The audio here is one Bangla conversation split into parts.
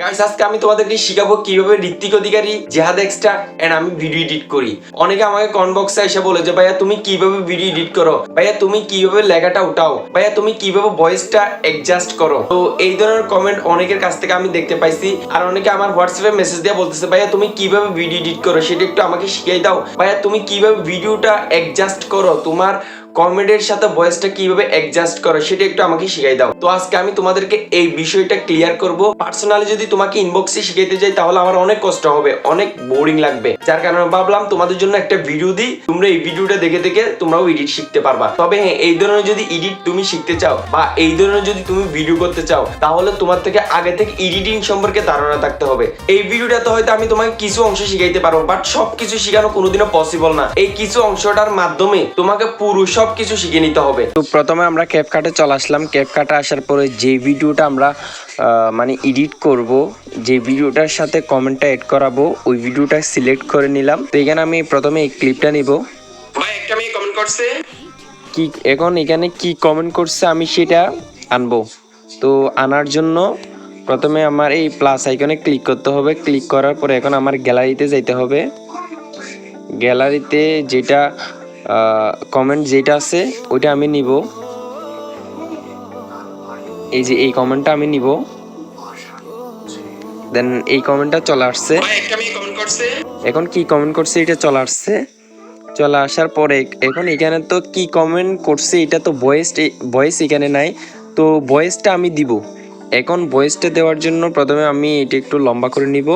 গাইস আজকে আমি তোমাদেরকে শিখাবো কীভাবে ঋত্বিক অধিকারী, জেহাদ এক্সট্রা এন্ড আমি ভিডিও এডিট করি। অনেকে আমাকে কমেন্ট বক্সে এসে বলে যে, ভাইয়া, তুমি কীভাবে ভিডিও এডিট করো? ভাইয়া, তুমি কীভাবে লেখাটা উঠাও? ভাইয়া, তুমি কীভাবে ভয়েসটা অ্যাডজাস্ট করো? তো এই ধরনের কমেন্ট অনেকের কাছ থেকে আমি দেখতে পাইছি। আর অনেকে আমার হোয়াটসঅ্যাপে মেসেজ দিয়ে বলতেছে, ভাইয়া, তুমি কীভাবে ভিডিও এডিট করো? সেটা একটু আমাকে শিখিয়ে দাও। ভাইয়া, তুমি কীভাবে ভিডিওটা অ্যাডজাস্ট করো? তোমার কমেডির সাথে ভয়েসটা কীভাবে অ্যাডজাস্ট করো, সেটা একটু আমাকে শিখাই দাও। তো আজকে আমি তোমাদেরকে এই বিষয়টা ক্লিয়ার করব। পার্সোনালি যদি তোমাকে ইনবক্সে শিখাইতে যাই, তাহলে আমার অনেক কষ্ট হবে, অনেক বোরিং লাগবে। যার কারণে ভাবলাম তোমাদের জন্য একটা ভিডিও দিই, তোমরা এই ভিডিওটা দেখে দেখে তোমরাও এডিট শিখতে পারবা। তবে হ্যাঁ এই ধরনের যদি এডিট তুমি শিখতে চাও, বা এই ধরনের যদি তুমি ভিডিও করতে চাও, তাহলে তোমার থেকে আগে থেকে এডিটিং সম্পর্কে ধারণা থাকতে হবে। এই ভিডিওটাতে হয়তো আমি তোমাকে কিছু অংশ শিখাইতে পারব বাট সব কিছু শেখানো কোনোদিনও পসিবল না। এই কিছু অংশটার মাধ্যমে তোমাকে পুরো সব কিছু শিখে নিতে হবে। তো প্রথমে আমরা ক্যাপকাটে চলে আসলাম। ক্যাপকাটে আসার পরে যে ভিডিওটা আমরা মানে এডিট করব যে ভিডিওটার সাথে কমেন্টটা এড করাবো ওই ভিডিওটা সিলেক্ট করে নিলাম। তো এখানে আমি প্রথমে এই ক্লিপটা নিব। ভাই একটা মেয়ে কমেন্ট করছে। কি এখন এখানে কি কমেন্ট করছে আমি সেটা আনব। তো আনার জন্য প্রথমে আমার এই প্লাস আইকনে ক্লিক করতে হবে। ক্লিক করার পরে এখন আমার গ্যালারিতে যাইতে হবে। গ্যালারিতে যেটা কমেন্ট যেটা আছে ওইটা আমি নিব। এই যে এই কমেন্টটা আমি নিব। দেন এই কমেন্টটা চলে আসছে। এখন কি কমেন্ট করছে এটা চলে আসছে। চলে আসার পরে এখন এখানে তো কি কমেন্ট করছে এটা তো ভয়েস ভয়েস এখানে নাই। তো ভয়েসটা আমি দিব। এখন ভয়েসটা দেওয়ার জন্য প্রথমে আমি এটা একটু লম্বা করে নিব।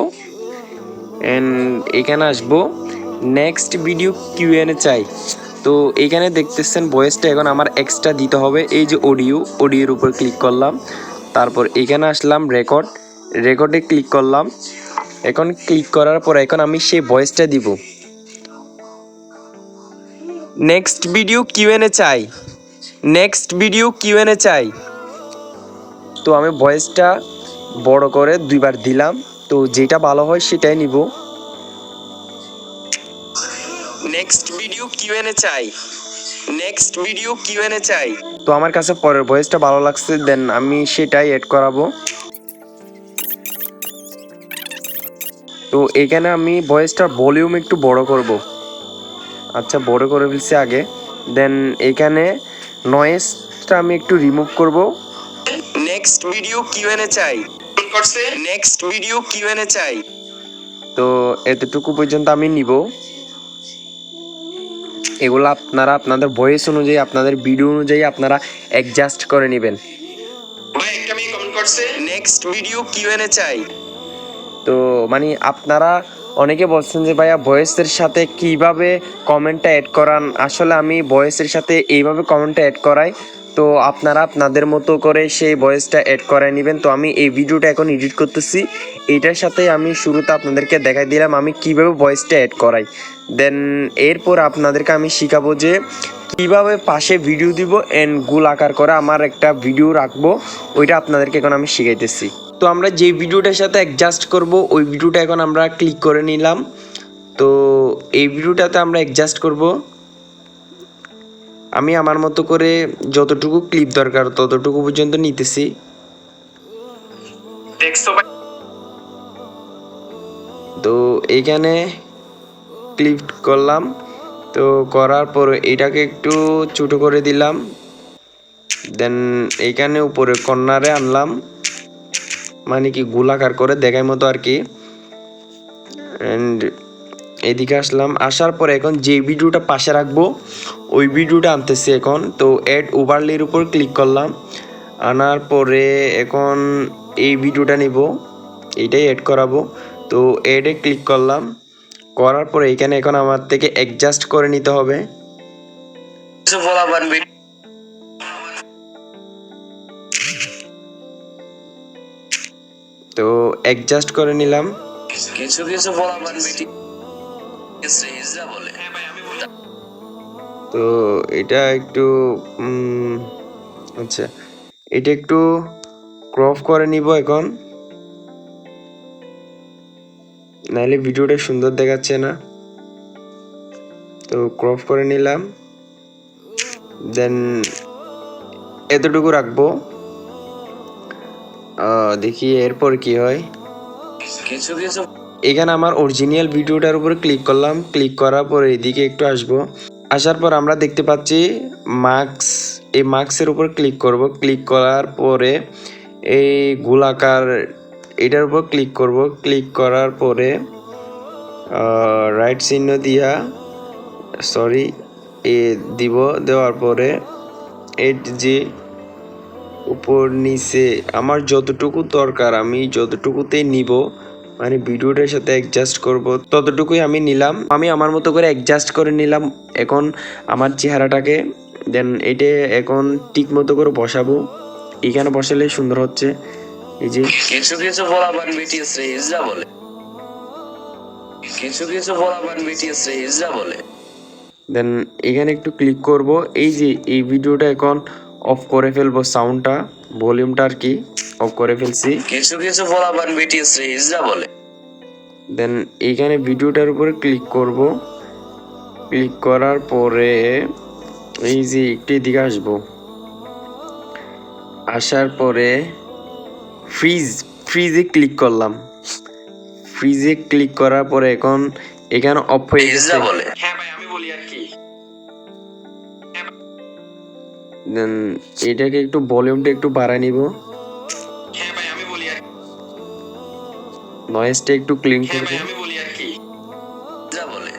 এন্ড এখানে আসব। নেক্সট ভিডিও কিউএনএ চাই। তো এখানে দেখতেছেন ভয়েসটা এখন আমার এক্সট্রা দিতে হবে। এই যে অডিও অডিওর উপর ক্লিক করলাম। তারপর এখানে আসলাম রেকর্ড রেকর্ডে ক্লিক করলাম। এখন ক্লিক করার পর এখন আমি সেই ভয়েসটা দিব। Next video Q and A চাই। Next video Q and A চাই। তো আমি ভয়েসটা বড় করে দুইবার দিলাম। তো যেটা ভালো হয় সেটাই নিব। Next video Q and A চাই। Next video Q and A চাই। তো আমার কাছে পরের ভয়েসটা ভালো লাগছে দেন আমি সেটাই এড করাবো। তো এখানে আমি ভয়েসটার ভলিউম একটু বড় করব। আচ্ছা বড় করে ফেলছি আগে। দেন এখানে নয়েজটা আমি একটু রিমুভ করব। Next video Q and A চাই। Next video Q and A চাই। তো এতটুকু পর্যন্ত আমি নিব। এগুলো আপনারা আপনাদের ভয়েস অনুযায়ী আপনাদের ভিডিও অনুযায়ী আপনারা অ্যাডজাস্ট করে নেবেন। ভাই একটা মেয়ে কমেন্ট করছে। নেক্সট ভিডিও কিউএনএ চাই। তো মানে আপনারা অনেকে বলছেন যে ভাইয়া ভয়েসের সাথে কীভাবে কমেন্টটা অ্যাড করান? আসলে আমি ভয়েসের সাথে এইভাবে কমেন্টটা অ্যাড করাই। তো আপনারা আপনাদের মতো করে সেই ভয়েসটা অ্যাড করায় নেবেন। তো আমি এই ভিডিওটা এখন এডিট করতেছি। এইটার সাথে আমি শুরুতে আপনাদেরকে দেখাই দিলাম আমি কীভাবে ভয়েসটা অ্যাড করাই। দেন এরপর আপনাদেরকে আমি শিখাবো যে কীভাবে পাশে ভিডিও দিব অ্যান্ড গোল আকার করে আমার একটা ভিডিও রাখব। ওইটা আপনাদেরকে এখন আমি শিখাইতেছি। তো আমরা যে ভিডিওটার সাথে অ্যাডজাস্ট করব, ওই ভিডিওটা এখন আমরা ক্লিক করে নিলাম। তো এই ভিডিওটাতে আমরা অ্যাডজাস্ট করব। আমি আমার মতো করে যতটুকু ক্লিপ দরকার ততটুকু পর্যন্ত নিতেছি। তো এইখানে ক্লিক করলাম। তো করার পর এটাকে একটু ছোটো করে দিলাম। দেন এইখানে উপরে কর্নারে আনলাম। মানে কি গোলাকার করে দেখার মতো আর কি। অ্যান্ড এদিকে আসলাম। আসার পরে এখন যে ভিডিওটা পাশে রাখব ওই ভিডিওটা আনতেছি এখন। তো অ্যাড ওভারলির উপর ক্লিক করলাম। আনার পরে এখন এই ভিডিওটা নিব। এইটাই অ্যাড করাবো। তো অ্যাডে ক্লিক করলাম। করার পরে এখানে এখন আমার থেকে অ্যাডজাস্ট করে নিতে হবে। তো অ্যাডজাস্ট করে নিলাম। কিছু কিছু হিজরা বলে। তো এটা একটু আচ্ছা এটা একটু ক্রপ করে নিব এখন। নাহলে ভিডিওটা সুন্দর দেখাচ্ছে না। তো ক্রপ করে নিলাম। দেন এতটুকু রাখব। দেখি এরপর কি হয়। এখানে আমার অরিজিনাল ভিডিওটার উপরে ক্লিক করলাম। ক্লিক করার পর এদিকে একটু আসব। আসার পর আমরা দেখতে পাচ্ছি মার্কস, এই মার্কসের উপর ক্লিক করব। ক্লিক করার পরে এই গোলাকার এটার উপর ক্লিক করব। ক্লিক করার পরে রাইট চিহ্ন দিয়া সরি এ দিব। দেওয়ার পরে এই যে উপর নিচে, আমার যতটুকু দরকার আমি যতটুকুতেই নিব মানে ভিডিওটার সাথে অ্যাডজাস্ট করব। ততটুকুই আমি নিলাম। আমি আমার মতো করে অ্যাডজাস্ট করে নিলাম। এখন আমার চেহারাটাকে দেন এটা এখন ঠিক মতো করে বসাবো। এখানে বসালে সুন্দর হচ্ছে। এই যে কিছু কিছু বলাবান বিটিএস রে হিজড়া বলে। কিছু কিছু বলাবান বিটিএস রে হিজড়া বলে। দেন এখানে একটু ক্লিক করব। এই যে এই ভিডিওটা এখন অফ করে ফেলব সাউন্ডটা ভলিউমটা আর কি। অফ করে ফেলছি। কিছু কিছু বলাবান বিটিএস রে হিজড়া বলে। দেন এইখানে ভিডিওটার উপরে ক্লিক করব। ক্লিক করার পরে এই যে একটি এদিকে আসব। আসার পরে ফ্রিজ ফ্রিজে ক্লিক করলাম। ফ্রিজে ক্লিক করার পরে এখন এখানে অফ হয়ে গেছে। হ্যাঁ ভাই আমি বলি আর কি। দেন এটাকে একটু ভলিউমটা একটু বাড়ায় নিব। আর নয়েজটা একটু ক্লিন করব আমি বলি আর কি। হিজড়া বলে।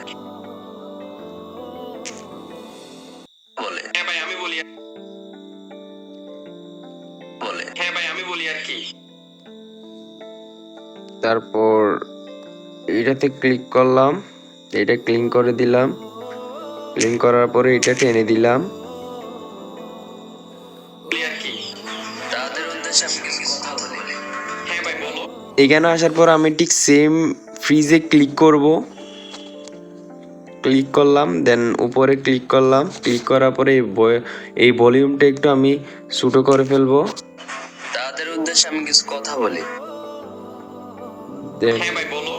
বলে। হ্যাঁ ভাই আমি বলি বলে। হ্যাঁ ভাই আমি বলি আর কি। তারপর এটাতে ক্লিক করলাম এটা ক্লিন করে দিলাম। ক্লিন করার পরে এটা টেনে দিলাম। এখানে আসার পর আমি ঠিক সেম ফ্রিজে ক্লিক করব। ক্লিক করলাম দেন উপরে ক্লিক করলাম। ক্লিক করার পরে এই ভলিউমটা একটু আমি ছোটো করে ফেলব। তাদের উদ্দেশ্যে আমি কিছু কথা বলি। হ্যাঁ ভাই বলো।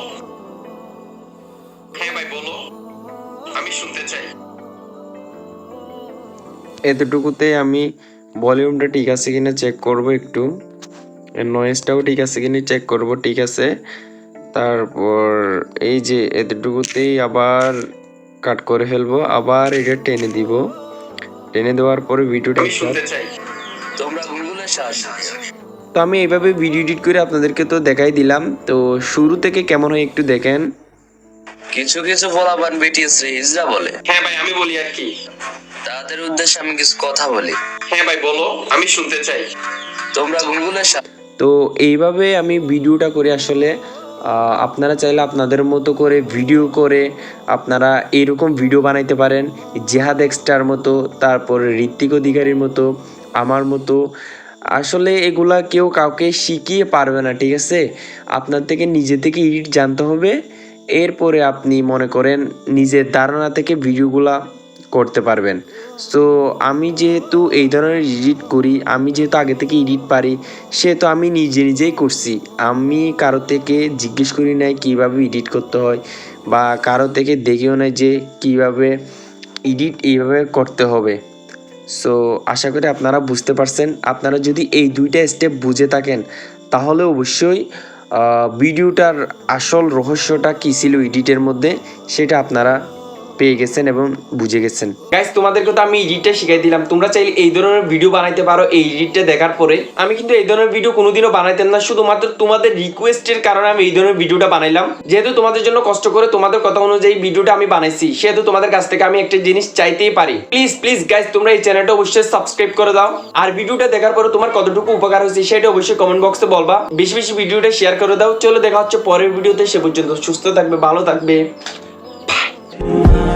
হ্যাঁ ভাই বলো। আমি শুনতে চাই। এতটুকুতে আমি ভলিউমটা ঠিক আছে কিনা চেক করব একটু। নয়েজটাও ঠিক আছে কিনা চেক করব ঠিক আছে? তারপর এই যে এতটুকুতেই আবার কাট করে ফেলব আবার এটা টেনে দিব। টেনে দেওয়ার পরে ভিডিওটা। তো আমি এইভাবে ভিডিও এডিট করে আপনাদেরকে তো দেখাই দিলাম। তো শুরু থেকে কেমন হয় একটু দেখেন। কিছু কিছু বলাবান বিটিএস রে হিজড়া বলে। হ্যাঁ ভাই আমি বলি আর কি। তাদের উদ্দেশ্যে আমি কিছু কথা বলি। হ্যাঁ ভাই বলো আমি শুনতে চাই। তোমরা গুগলের সাহায্য তো এইভাবে আমি ভিডিওটা করে আসলে আপনারা চাইলে আপনাদের মতো করে ভিডিও করে আপনারা এরকম ভিডিও বানাইতে পারেন, জেহাদ এক্সটার মতো, তারপর ঋত্বিক অধিকারীর মতো, আমার মতো। আসলে এগুলা কেউ কাউকে শিখিয়ে পারবে না, ঠিক আছে? আপনার থেকে নিজে থেকে এডিট জানতে হবে, এরপরে আপনি মনে করেন নিজের ধারণা থেকে ভিডিওগুলা করতে পারবেন। সো আমি যেহেতু এই ধরনের এডিট করি, আমি যেহেতু আগে থেকে এডিট পারি, সেহেতু আমি নিজে নিজেই করছি। আমি কারও থেকে জিজ্ঞেস করি নাই কীভাবে এডিট করতে হয় বা কারও থেকে দেখেও নাই যে কীভাবে এডিট এইভাবে করতে হবে। সো আশা করি আপনারা বুঝতে পারছেন। আপনারা যদি এই দুইটা স্টেপ বুঝে থাকেন, তাহলে অবশ্যই ভিডিওটার আসল রহস্যটা কী ছিল এডিটের মধ্যে, সেটা আপনারা পেয়ে গেছেন এবং বুঝে গেছেন। গাইস তোমাদেরকে তো আমি এডিটটা শিখাই দিলাম। তোমরা চাইলে এই ধরনের ভিডিও বানাইতে পারো এই এডিটটা দেখার পরে। আমি কিন্তু এই ধরনের ভিডিও কোনোদিনও বানাইতাম না, শুধুমাত্র তোমাদের রিকোয়েস্টের কারণে আমি এই ধরনের ভিডিওটা বানাইলাম। যেহেতু তোমাদের জন্য কষ্ট করে তোমাদের কথা অনুযায়ী ভিডিওটা আমি বানাইছি, সেহেতু তোমাদের কাছ থেকে আমি একটা জিনিস চাইতেই পারি। প্লিজ প্লিজ গাইস তোমরা এই চ্যানেলটা অবশ্যই সাবস্ক্রাইব করে দাও। আর ভিডিওটা দেখার পরে তোমার কতটুকু উপকার হয়েছে সেটা অবশ্যই কমেন্ট বক্সে বলবা। বেশি বেশি ভিডিওটা শেয়ার করে দাও। চলো দেখা হচ্ছে পরের ভিডিওতে সে পর্যন্ত সুস্থ থাকবে, ভালো থাকবে।